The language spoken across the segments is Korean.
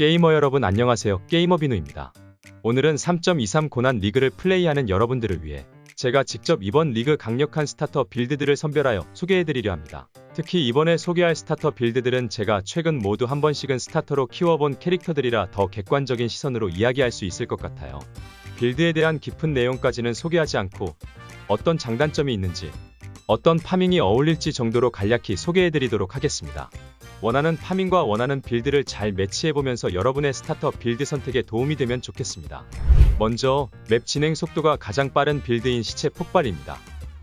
게이머 여러분 안녕하세요. 게이머 비누입니다. 오늘은 3.23 고난 리그를 플레이하는 여러분들을 위해 제가 직접 이번 리그 강력한 스타터 빌드들을 선별하여 소개해드리려 합니다. 특히 이번에 소개할 스타터 빌드들은 제가 최근 모두 한 번씩은 스타터로 키워본 캐릭터들이라 더 객관적인 시선으로 이야기할 수 있을 것 같아요. 빌드에 대한 깊은 내용까지는 소개하지 않고 어떤 장단점이 있는지 어떤 파밍이 어울릴지 정도로 간략히 소개해드리도록 하겠습니다. 원하는 파밍과 원하는 빌드를 잘 매치해보면서 여러분의 스타터 빌드 선택에 도움이 되면 좋겠습니다. 먼저 맵 진행 속도가 가장 빠른 빌드인 시체 폭발입니다.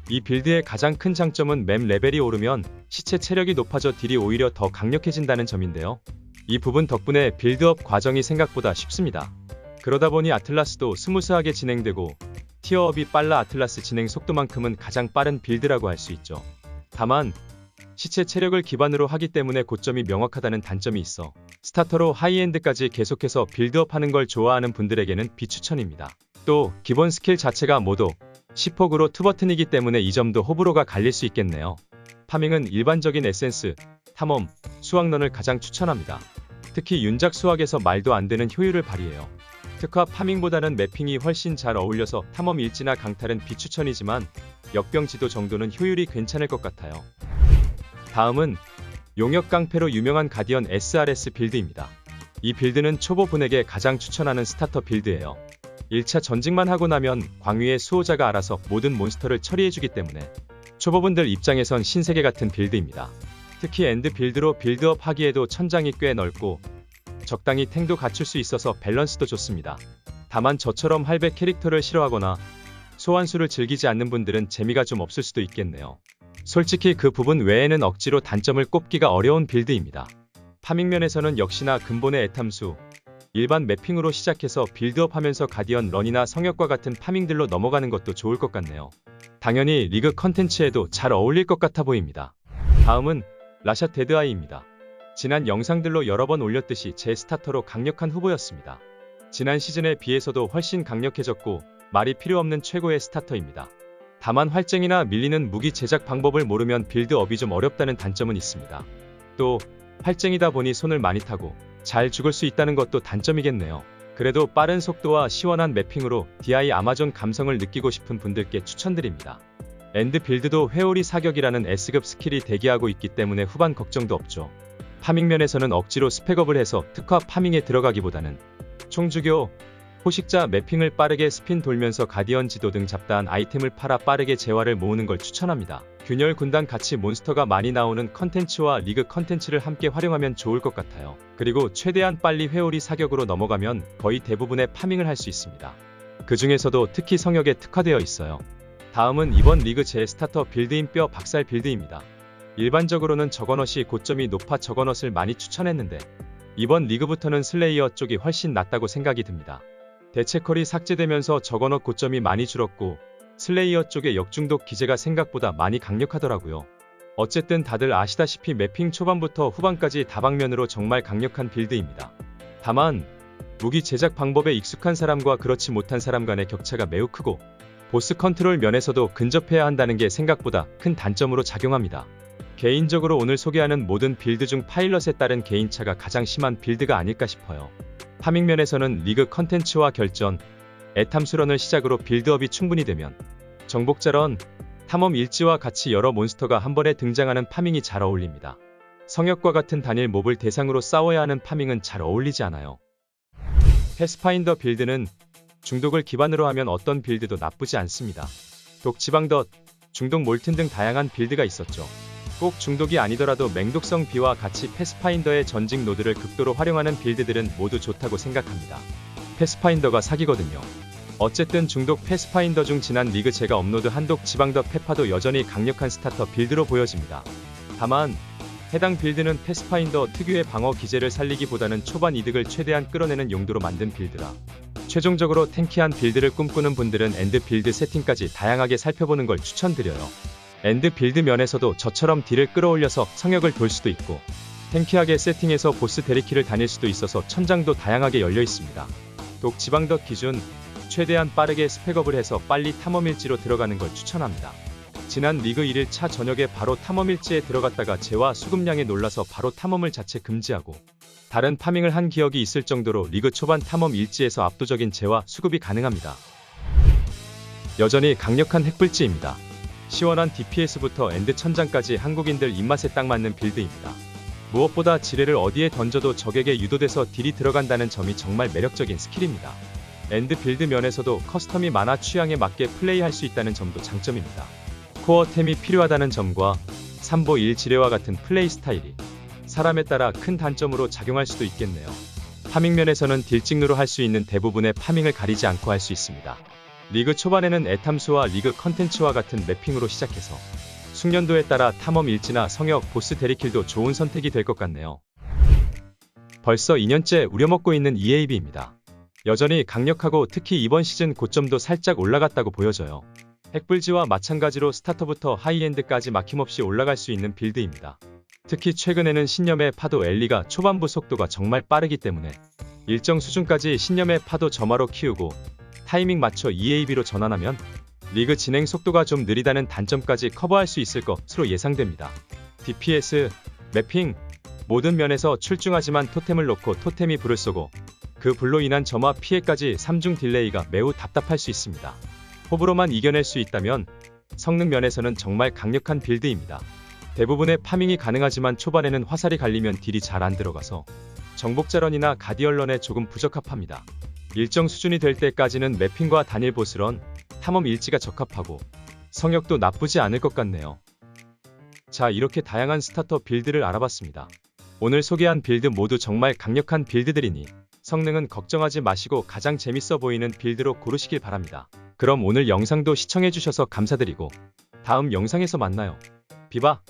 이 빌드의 가장 큰 장점은 맵 레벨이 오르면 시체 체력이 높아져 딜이 오히려 더 강력해진다는 점인데요. 이 부분 덕분에 빌드업 과정이 생각보다 쉽습니다. 그러다 보니 아틀라스도 스무스하게 진행되고 티어업이 빨라 아틀라스 진행 속도만큼은 가장 빠른 빌드라고 할 수 있죠. 다만 시체 체력을 기반으로 하기 때문에 고점이 명확하다는 단점이 있어 스타터로 하이엔드까지 계속해서 빌드업하는 걸 좋아하는 분들에게는 비추천입니다. 또 기본 스킬 자체가 모두 10폭으로 투버튼이기 때문에 이 점도 호불호가 갈릴 수 있겠네요. 파밍은 일반적인 에센스, 탐험, 수확런을 가장 추천합니다. 특히 윤작 수확에서 말도 안 되는 효율을 발휘해요. 특화 파밍보다는 매핑이 훨씬 잘 어울려서 탐험 일지나 강탈은 비추천이지만 역병 지도 정도는 효율이 괜찮을 것 같아요. 다음은 용역 깡패로 유명한 가디언 SRS 빌드입니다. 이 빌드는 초보분에게 가장 추천하는 스타터 빌드예요. 1차 전직만 하고 나면 광위의 수호자가 알아서 모든 몬스터를 처리해주기 때문에 초보분들 입장에선 신세계 같은 빌드입니다. 특히 엔드 빌드로 빌드업 하기에도 천장이 꽤 넓고 적당히 탱도 갖출 수 있어서 밸런스도 좋습니다. 다만 저처럼 할배 캐릭터를 싫어하거나 소환수를 즐기지 않는 분들은 재미가 좀 없을 수도 있겠네요. 솔직히 그 부분 외에는 억지로 단점을 꼽기가 어려운 빌드입니다. 파밍면에서는 역시나 근본의 애탐수, 일반 매핑으로 시작해서 빌드업 하면서 가디언 런이나 성역과 같은 파밍들로 넘어가는 것도 좋을 것 같네요. 당연히 리그 컨텐츠에도 잘 어울릴 것 같아 보입니다. 다음은 라샷 데드아이입니다. 지난 영상들로 여러 번 올렸듯이 제 스타터로 강력한 후보였습니다. 지난 시즌에 비해서도 훨씬 강력해졌고 말이 필요 없는 최고의 스타터입니다. 다만 활쟁이나 밀리는 무기 제작 방법을 모르면 빌드업이 좀 어렵다는 단점은 있습니다. 또 활쟁이다 보니 손을 많이 타고 잘 죽을 수 있다는 것도 단점이겠네요. 그래도 빠른 속도와 시원한 매핑으로 DI 아마존 감성을 느끼고 싶은 분들께 추천드립니다. 엔드 빌드도 회오리 사격이라는 S급 스킬이 대기하고 있기 때문에 후반 걱정도 없죠. 파밍 면에서는 억지로 스펙업을 해서 특화 파밍에 들어가기보다는 총주교, 포식자 매핑을 빠르게 스핀 돌면서 가디언 지도 등 잡다한 아이템을 팔아 빠르게 재화를 모으는 걸 추천합니다. 균열 군단 같이 몬스터가 많이 나오는 컨텐츠와 리그 컨텐츠를 함께 활용하면 좋을 것 같아요. 그리고 최대한 빨리 회오리 사격으로 넘어가면 거의 대부분의 파밍을 할 수 있습니다. 그 중에서도 특히 성역에 특화되어 있어요. 다음은 이번 리그 제 스타터 빌드인 뼈 박살 빌드입니다. 일반적으로는 저거넛이 고점이 높아 저거넛을 많이 추천했는데 이번 리그부터는 슬레이어 쪽이 훨씬 낫다고 생각이 듭니다. 대체컬이 삭제되면서 저거넛 고점이 많이 줄었고 슬레이어 쪽의 역중독 기제가 생각보다 많이 강력하더라고요. 어쨌든 다들 아시다시피 매핑 초반부터 후반까지 다방면으로 정말 강력한 빌드입니다. 다만 무기 제작 방법에 익숙한 사람과 그렇지 못한 사람 간의 격차가 매우 크고 보스 컨트롤 면에서도 근접해야 한다는 게 생각보다 큰 단점으로 작용합니다. 개인적으로 오늘 소개하는 모든 빌드 중 파일럿에 따른 개인차가 가장 심한 빌드가 아닐까 싶어요. 파밍면에서는 리그 컨텐츠와 결전, 애탐수런을 시작으로 빌드업이 충분히 되면 정복자런, 탐험 일지와 같이 여러 몬스터가 한 번에 등장하는 파밍이 잘 어울립니다. 성역과 같은 단일 몹을 대상으로 싸워야 하는 파밍은 잘 어울리지 않아요. 패스파인더 빌드는 중독을 기반으로 하면 어떤 빌드도 나쁘지 않습니다. 독지방덧, 중독 몰튼 등 다양한 빌드가 있었죠. 꼭 중독이 아니더라도 맹독성 비와 같이 패스파인더의 전직 노드를 극도로 활용하는 빌드들은 모두 좋다고 생각합니다. 패스파인더가 사기거든요. 어쨌든 중독 패스파인더 중 지난 리그 제가 업로드 한독 지방더 페파도 여전히 강력한 스타터 빌드로 보여집니다. 다만 해당 빌드는 패스파인더 특유의 방어 기제를 살리기보다는 초반 이득을 최대한 끌어내는 용도로 만든 빌드라 최종적으로 탱키한 빌드를 꿈꾸는 분들은 엔드 빌드 세팅까지 다양하게 살펴보는 걸 추천드려요. 엔드 빌드 면에서도 저처럼 딜을 끌어올려서 성역을 돌 수도 있고 탱키하게 세팅해서 보스 데리키를 다닐 수도 있어서 천장도 다양하게 열려 있습니다. 독 지방덕 기준 최대한 빠르게 스펙업을 해서 빨리 탐험일지로 들어가는 걸 추천합니다. 지난 리그 1일차 저녁에 바로 탐험일지에 들어갔다가 재와 수급량에 놀라서 바로 탐험을 자체 금지하고 다른 파밍을 한 기억이 있을 정도로 리그 초반 탐험 일지에서 압도적인 재와 수급이 가능합니다. 여전히 강력한 핵불지입니다. 시원한 DPS부터 엔드 천장까지 한국인들 입맛에 딱 맞는 빌드입니다. 무엇보다 지뢰를 어디에 던져도 적에게 유도돼서 딜이 들어간다는 점이 정말 매력적인 스킬입니다. 엔드 빌드 면에서도 커스텀이 많아 취향에 맞게 플레이할 수 있다는 점도 장점입니다. 코어템이 필요하다는 점과 3보 1 지뢰와 같은 플레이 스타일이 사람에 따라 큰 단점으로 작용할 수도 있겠네요. 파밍 면에서는 딜찍누로 할 수 있는 대부분의 파밍을 가리지 않고 할 수 있습니다. 리그 초반에는 애탐수와 리그 컨텐츠와 같은 매핑으로 시작해서 숙련도에 따라 탐험 일지나 성역 보스 대리킬도 좋은 선택이 될 것 같네요. 벌써 2년째 우려먹고 있는 EAB입니다. 여전히 강력하고 특히 이번 시즌 고점도 살짝 올라갔다고 보여져요. 핵불지와 마찬가지로 스타터부터 하이엔드까지 막힘없이 올라갈 수 있는 빌드입니다. 특히 최근에는 신념의 파도 엘리가 초반부 속도가 정말 빠르기 때문에 일정 수준까지 신념의 파도 점화로 키우고 타이밍 맞춰 EAB로 전환하면 리그 진행 속도가 좀 느리다는 단점까지 커버할 수 있을 것으로 예상됩니다. DPS, 매핑, 모든 면에서 출중하지만 토템을 놓고 토템이 불을 쏘고 그 불로 인한 점화 피해까지 3중 딜레이가 매우 답답할 수 있습니다. 호불호만 이겨낼 수 있다면 성능 면에서는 정말 강력한 빌드입니다. 대부분의 파밍이 가능하지만 초반에는 화살이 갈리면 딜이 잘 안 들어가서 정복자런이나 가디언런에 조금 부적합합니다. 일정 수준이 될 때까지는 매핑과 단일 보스런, 탐험 일지가 적합하고 성역도 나쁘지 않을 것 같네요. 자 이렇게 다양한 스타터 빌드를 알아봤습니다. 오늘 소개한 빌드 모두 정말 강력한 빌드들이니 성능은 걱정하지 마시고 가장 재밌어 보이는 빌드로 고르시길 바랍니다. 그럼 오늘 영상도 시청해주셔서 감사드리고 다음 영상에서 만나요. 비바